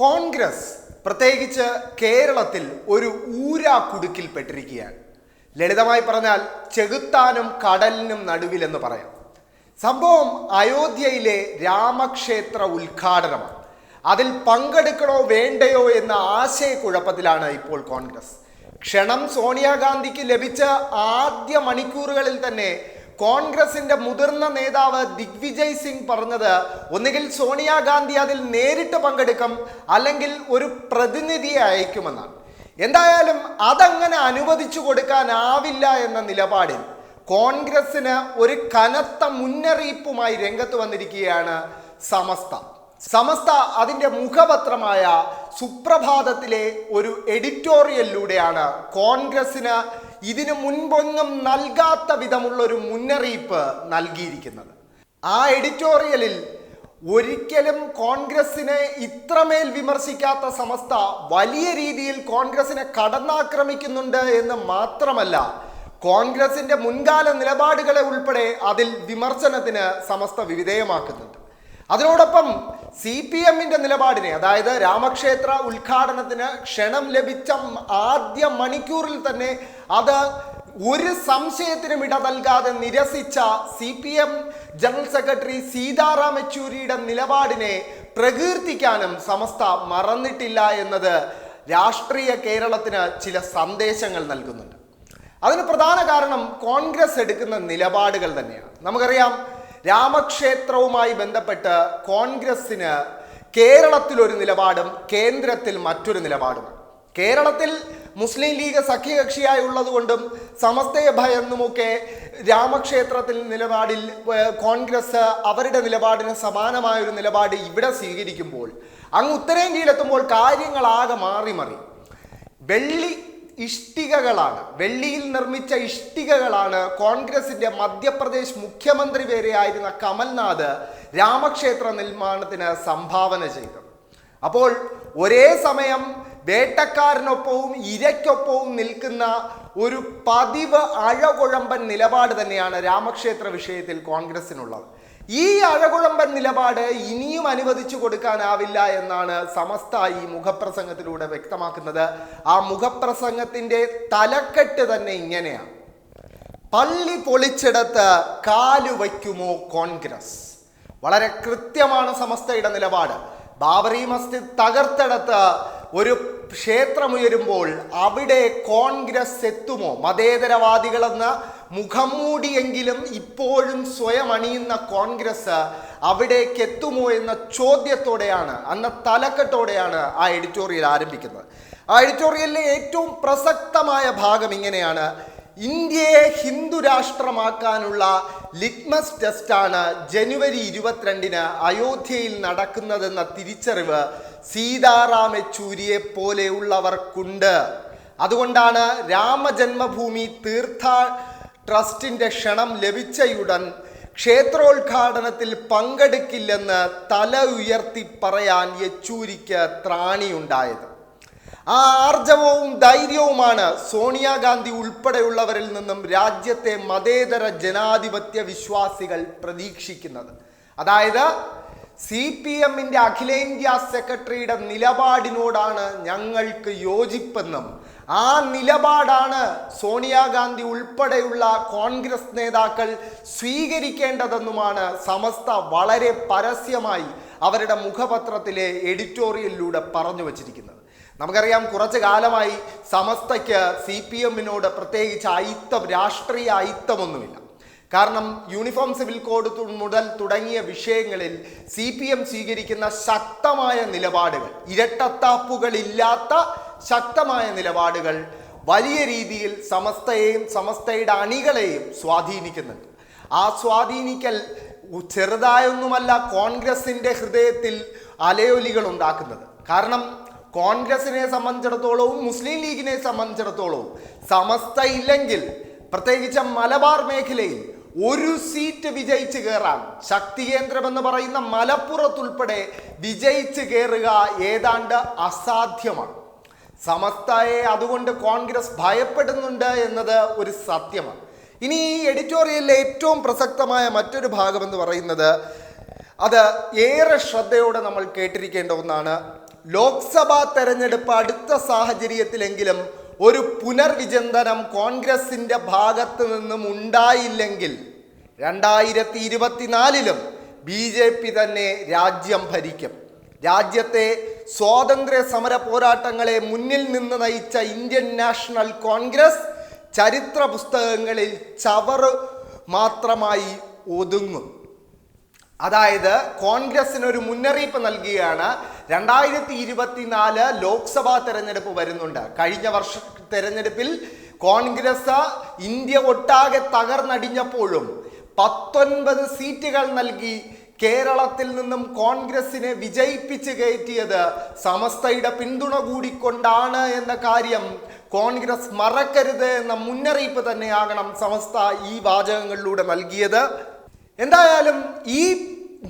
കോൺഗ്രസ് പ്രത്യേകിച്ച് കേരളത്തിൽ ഒരു ഊരാ കുടുക്കിൽപ്പെട്ടിരിക്കുകയാണ് ലളിതമായി പറഞ്ഞാൽ ചെകുത്താനും കടലിനും നടുവിലെന്ന് പറയാം. സംഭവം അയോധ്യയിലെ രാമക്ഷേത്ര ഉദ്ഘാടനമാണ്. അതിൽ പങ്കെടുക്കണോ വേണ്ടയോ എന്ന ആശയക്കുഴപ്പത്തിലാണ് ഇപ്പോൾ കോൺഗ്രസ്. ക്ഷണം സോണിയാഗാന്ധിക്ക് ലഭിച്ച ആദ്യ മണിക്കൂറുകളിൽ തന്നെ കോൺഗ്രസിന്റെ മുതിർന്ന നേതാവ് ദിഗ്വിജയ് സിംഗ് പറഞ്ഞത് ഒന്നുകിൽ സോണിയാഗാന്ധി അതിൽ നേരിട്ട് പങ്കെടുക്കും അല്ലെങ്കിൽ ഒരു പ്രതിനിധിയെ അയക്കുമെന്നാണ്. എന്തായാലും അതങ്ങനെ അനുവദിച്ചു കൊടുക്കാനാവില്ല എന്ന നിലപാടിൽ കോൺഗ്രസിന് ഒരു കനത്ത മുന്നറിയിപ്പുമായി രംഗത്ത് വന്നിരിക്കുകയാണ് സമസ്ത. സമസ്ത അതിന്റെ മുഖപത്രമായ സുപ്രഭാതത്തിലെ ഒരു എഡിറ്റോറിയലിലൂടെയാണ് കോൺഗ്രസിന് ഇതിനു മുൻപൊന്നും നൽകാത്ത വിധമുള്ള ഒരു മുന്നറിയിപ്പ് നൽകിയിരിക്കുന്നത്. ആ എഡിറ്റോറിയലിൽ ഒരിക്കലും കോൺഗ്രസിനെ ഇത്രമേൽ വിമർശിക്കാത്ത സമസ്ത വലിയ രീതിയിൽ കോൺഗ്രസിനെ കടന്നാക്രമിക്കുന്നുണ്ട് എന്ന് മാത്രമല്ല കോൺഗ്രസിന്റെ മുൻകാല നിലപാടുകളെ ഉൾപ്പെടെ അതിൽ വിമർശനത്തിന് സമസ്ത വിധേയമാക്കുന്നുണ്ട്. അതിനോടൊപ്പം സി പി എമ്മിന്റെ നിലപാടിനെ അതായത് രാമക്ഷേത്ര ഉദ്ഘാടനത്തിന് ക്ഷണം ലഭിച്ച ആദ്യ മണിക്കൂറിൽ തന്നെ അത് ഒരു സംശയത്തിനും ഇട നൽകാതെ നിരസിച്ച C P M general secretary Sitaram യെച്ചൂരിയുടെ നിലപാടിനെ പ്രകീർത്തിക്കാനും സമസ്ത മറന്നിട്ടില്ല എന്നത് രാഷ്ട്രീയ കേരളത്തിന് ചില സന്ദേശങ്ങൾ നൽകുന്നുണ്ട്. അതിന് പ്രധാന കാരണം കോൺഗ്രസ് എടുക്കുന്ന നിലപാടുകൾ തന്നെയാണ്. നമുക്കറിയാം രാമക്ഷേത്രവുമായി ബന്ധപ്പെട്ട് കോൺഗ്രസിന് കേരളത്തിൽ ഒരു നിലപാടും കേന്ദ്രത്തിൽ മറ്റൊരു നിലപാടും. കേരളത്തിൽ മുസ്ലിം ലീഗ് സഖ്യകക്ഷിയായി ഉള്ളതുകൊണ്ടും സമസ്തയ ഭയന്നുമൊക്കെ രാമക്ഷേത്രത്തിൽ നിലപാടിൽ കോൺഗ്രസ് അവരുടെ നിലപാടിന് സമാനമായ ഒരു നിലപാട് ഇവിടെ സ്വീകരിക്കുമ്പോൾ അങ്ങ് ഉത്തരേന്ത്യയിലെത്തുമ്പോൾ കാര്യങ്ങളാകെ മാറി മറി. വെള്ളി ഇഷ്ടികകളാണ്. വെള്ളിയിൽ നിർമ്മിച്ച ഇഷ്ടികകളാണ് കോൺഗ്രസിന്റെ മധ്യപ്രദേശ് മുഖ്യമന്ത്രി വരെയായിരുന്ന കമൽനാഥ് രാമക്ഷേത്ര നിർമ്മാണത്തിന് സംഭാവന ചെയ്തത്. അപ്പോൾ ഒരേ സമയം വേട്ടക്കാരനൊപ്പവും ഇരയ്ക്കൊപ്പവും നിൽക്കുന്ന ഒരു പതിവ് അഴകുഴമ്പൻ നിലപാട് തന്നെയാണ് രാമക്ഷേത്ര വിഷയത്തിൽ കോൺഗ്രസിനുള്ളത്. ഈ അഴകുഴമ്പൻ നിലപാട് ഇനിയും അനുവദിച്ചു കൊടുക്കാനാവില്ല എന്നാണ് സമസ്ത ഈ മുഖപ്രസംഗത്തിലൂടെ വ്യക്തമാക്കുന്നത്. ആ മുഖപ്രസംഗത്തിന്റെ തലക്കെട്ട് തന്നെ ഇങ്ങനെയാണ്. പള്ളി പൊളിച്ചെടുത്ത് കാലു വയ്ക്കുമോ കോൺഗ്രസ്? വളരെ കൃത്യമാണ് സമസ്തയുടെ നിലപാട്. ബാബറി മസ്ജിദ് തകർത്തെടുത്ത് ഒരു ക്ഷേത്രമുയരുമ്പോൾ അവിടെ കോൺഗ്രസ് എത്തുമോ? മതേതരവാദികളെന്ന മുഖം മൂടിയെങ്കിലും ഇപ്പോഴും സ്വയം അണിയുന്ന കോൺഗ്രസ് അവിടേക്ക് എത്തുമോ എന്ന ചോദ്യത്തോടെയാണ് അന്ന് തലക്കെട്ടോടെയാണ് ആ എഡിറ്റോറിയൽ ആരംഭിക്കുന്നത്. ആ എഡിറ്റോറിയലിലെ ഏറ്റവും പ്രസക്തമായ ഭാഗം ഇങ്ങനെയാണ്. ഇന്ത്യയെ ഹിന്ദു രാഷ്ട്രമാക്കാനുള്ള ലിറ്റ്മസ് ടെസ്റ്റാണ് ജനുവരി ഇരുപത്തിരണ്ടിന് അയോധ്യയിൽ നടക്കുന്നതെന്ന തിരിച്ചറിവ് സീതാറാം യെച്ചൂരിയെ പോലെയുള്ളവർക്കുണ്ട്. അതുകൊണ്ടാണ് രാമജന്മഭൂമി തീർത്ഥ ട്രസ്റ്റിന്റെ ക്ഷണം ലഭിച്ചയുടൻ ക്ഷേത്രോദ്ഘാടനത്തിൽ പങ്കെടുക്കില്ലെന്ന് തല ഉയർത്തി പറയാൻ യെച്ചൂരിക്ക് ത്രാണിയുണ്ടായത്. ആ ആർജവവും ധൈര്യവുമാണ് സോണിയാഗാന്ധി ഉൾപ്പെടെയുള്ളവരിൽ നിന്നും രാജ്യത്തെ മതേതര ജനാധിപത്യ വിശ്വാസികൾ പ്രതീക്ഷിക്കുന്നത്. അതായത് സി പി എമ്മിന്റെ അഖിലേന്ത്യാ സെക്രട്ടറിയുടെ നിലപാടിനോടാണ് ഞങ്ങൾക്ക് യോജിപ്പെന്നും ആ നിലപാടാണ് സോണിയാഗാന്ധി ഉൾപ്പെടെയുള്ള കോൺഗ്രസ് നേതാക്കൾ സ്വീകരിക്കേണ്ടതെന്നുമാണ് സമസ്ത വളരെ പരസ്യമായി അവരുടെ മുഖപത്രത്തിലെ എഡിറ്റോറിയലിലൂടെ പറഞ്ഞു വച്ചിരിക്കുന്നത്. നമുക്കറിയാം കുറച്ചു കാലമായി സമസ്തയ്ക്ക് സി പി എമ്മിനോട് പ്രത്യേകിച്ച് അയിത്തം രാഷ്ട്രീയ അയിത്തമൊന്നുമില്ല കാരണം യൂണിഫോം സിവിൽ കോഡ് മുതൽ തുടങ്ങിയ വിഷയങ്ങളിൽ സി പി എം സ്വീകരിക്കുന്ന ശക്തമായ നിലപാടുകൾ ഇരട്ടത്താപ്പുകളില്ലാത്ത ശക്തമായ നിലപാടുകൾ വലിയ രീതിയിൽ സമസ്തയെയും സമസ്തയുടെ അണികളെയും സ്വാധീനിക്കുന്നുണ്ട്. ആ സ്വാധീനിക്കൽ ചെറുതായൊന്നുമല്ല കോൺഗ്രസിന്റെ ഹൃദയത്തിൽ അലയൊലികൾ ഉണ്ടാക്കുന്നത്. കാരണം കോൺഗ്രസിനെ സംബന്ധിച്ചിടത്തോളവും മുസ്ലിം ലീഗിനെ സംബന്ധിച്ചിടത്തോളവും സമസ്ത ഇല്ലെങ്കിൽ പ്രത്യേകിച്ച് മലബാർ മേഖലയിൽ ഒരു സീറ്റ് വിജയിച്ച് കയറാൻ ശക്തി കേന്ദ്രമെന്ന് പറയുന്ന മലപ്പുറത്തുൾപ്പെടെ വിജയിച്ച് കയറുക ഏതാണ്ട് അസാധ്യമാണ്. സമസ്തയെ അതുകൊണ്ട് കോൺഗ്രസ് ഭയപ്പെടുന്നുണ്ട് എന്നത് ഒരു സത്യമാണ്. ഇനി ഈ എഡിറ്റോറിയലിലെ ഏറ്റവും പ്രസക്തമായ മറ്റൊരു ഭാഗം എന്ന് പറയുന്നത് അത് ഏറെ ശ്രദ്ധയോടെ നമ്മൾ കേട്ടിരിക്കേണ്ട ഒന്നാണ്. ലോക്സഭാ തെരഞ്ഞെടുപ്പ് അടുത്ത സാഹചര്യത്തിലെങ്കിലും ഒരു പുനർവിചിന്തനം കോൺഗ്രസിന്റെ ഭാഗത്ത് നിന്നും ഉണ്ടായില്ലെങ്കിൽ രണ്ടായിരത്തി ഇരുപത്തിനാലിലും ബി ജെ പി തന്നെ രാജ്യം ഭരിക്കും. രാജ്യത്തെ സ്വാതന്ത്ര്യ സമര പോരാട്ടങ്ങളെ മുന്നിൽ നിന്ന് നയിച്ച ഇന്ത്യൻ നാഷണൽ കോൺഗ്രസ് ചരിത്ര പുസ്തകങ്ങളിൽ ചവറ് മാത്രമായി ഒതുങ്ങും. അതായത് കോൺഗ്രസിന് ഒരു മുന്നറിയിപ്പ് നൽകുകയാണ് രണ്ടായിരത്തി ഇരുപത്തിനാല് ലോക്സഭാ തെരഞ്ഞെടുപ്പ് വരുന്നുണ്ട്. കഴിഞ്ഞ വർഷ തെരഞ്ഞെടുപ്പിൽ കോൺഗ്രസ് ഇന്ത്യ ഒട്ടാകെ തകർന്നടിഞ്ഞപ്പോഴും പത്തൊൻപത് സീറ്റുകൾ നൽകി കേരളത്തിൽ നിന്നും കോൺഗ്രസിനെ വിജയിപ്പിച്ച് കയറ്റിയത് സമസ്തയുടെ പിന്തുണ കൂടിക്കൊണ്ടാണ് എന്ന കാര്യം കോൺഗ്രസ് മറക്കരുത് എന്ന മുന്നറിയിപ്പ് തന്നെയാകണം സമസ്ത ഈ വാചകങ്ങളിലൂടെ നൽകിയത്. എന്തായാലും ഈ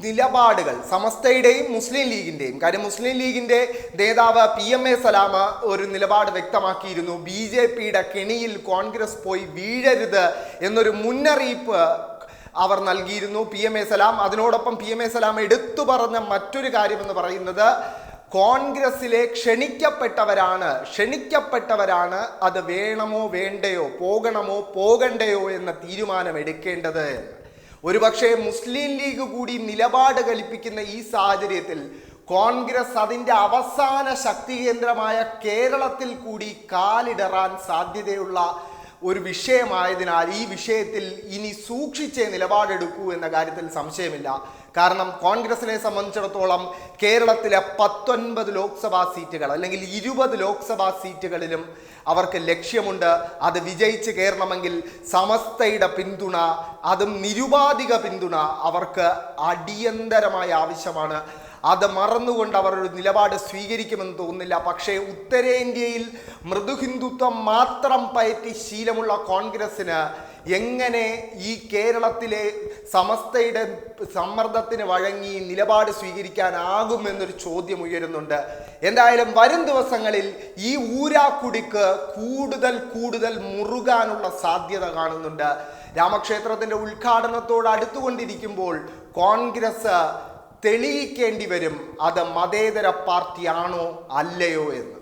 നിലപാടുകൾ സമസ്തയുടെയും മുസ്ലിം ലീഗിന്റെയും കാര്യം മുസ്ലിം ലീഗിന്റെ നേതാവ് പി എം എ സലാമ ഒരു നിലപാട് വ്യക്തമാക്കിയിരുന്നു. ബി ജെ പിയുടെ കെണിയിൽ കോൺഗ്രസ് പോയി വീഴരുത് എന്നൊരു മുന്നറിയിപ്പ് അവർ നൽകിയിരുന്നു പി എം എ സലാം. അതിനോടൊപ്പം പി എം എ സലാം എടുത്തു പറഞ്ഞ മറ്റൊരു കാര്യമെന്ന് പറയുന്നത് കോൺഗ്രസിലെ ക്ഷണിക്കപ്പെട്ടവരാണ്. ക്ഷണിക്കപ്പെട്ടവരാണ് അത് വേണമോ വേണ്ടയോ പോകണമോ പോകണ്ടയോ എന്ന തീരുമാനം എടുക്കേണ്ടത് ഒരുപക്ഷെ മുസ്ലിം ലീഗ് കൂടി നിലപാട് കൽപ്പിക്കുന്ന ഈ സാഹചര്യത്തിൽ കോൺഗ്രസ് അതിന്റെ അവസാന ശക്തി കേന്ദ്രമായ കേരളത്തിൽ കൂടി കാലിടറാൻ സാധ്യതയുള്ള ഒരു വിഷയമായതിനാൽ ഈ വിഷയത്തിൽ ഇനി സൂക്ഷിച്ചേ നിലപാടെടുക്കൂ എന്ന കാര്യത്തിൽ സംശയമില്ല. കാരണം കോൺഗ്രസിനെ സംബന്ധിച്ചിടത്തോളം കേരളത്തിലെ പത്തൊൻപത് ലോക്സഭാ സീറ്റുകൾ അല്ലെങ്കിൽ ഇരുപത് ലോക്സഭാ സീറ്റുകളിലും അവർക്ക് ലക്ഷ്യമുണ്ട്. അത് വിജയിച്ച് കയറണമെങ്കിൽ സമസ്തയുടെ പിന്തുണ അതും നിരുപാധിക പിന്തുണ അവർക്ക് അടിയന്തരമായ ആവശ്യമാണ്. അത് മറന്നുകൊണ്ട് അവർ ഒരു നിലപാട് സ്വീകരിക്കുമെന്ന് തോന്നുന്നില്ല. പക്ഷേ ഉത്തരേന്ത്യയിൽ മൃദുഹിന്ദുത്വം മാത്രം പയറ്റി ശീലമുള്ള കോൺഗ്രസ്സിന് എങ്ങനെ ഈ കേരളത്തിലെ സമസ്തയുടെ സമ്മർദ്ദത്തിന് വഴങ്ങി നിലപാട് സ്വീകരിക്കാനാകുമെന്നൊരു ചോദ്യം ഉയരുന്നുണ്ട്. എന്തായാലും വരും ദിവസങ്ങളിൽ ഈ ഊരാക്കുടിക്ക് കൂടുതൽ കൂടുതൽ മുറുകാനുള്ള സാധ്യത കാണുന്നുണ്ട്. രാമക്ഷേത്രത്തിന്റെ ഉദ്ഘാടനത്തോട് അടുത്തുകൊണ്ടിരിക്കുമ്പോൾ കോൺഗ്രസ് തെളിയിക്കേണ്ടി വരും. അത് മതേതര പാർട്ടിയാണോ അല്ലയോ എന്ന്.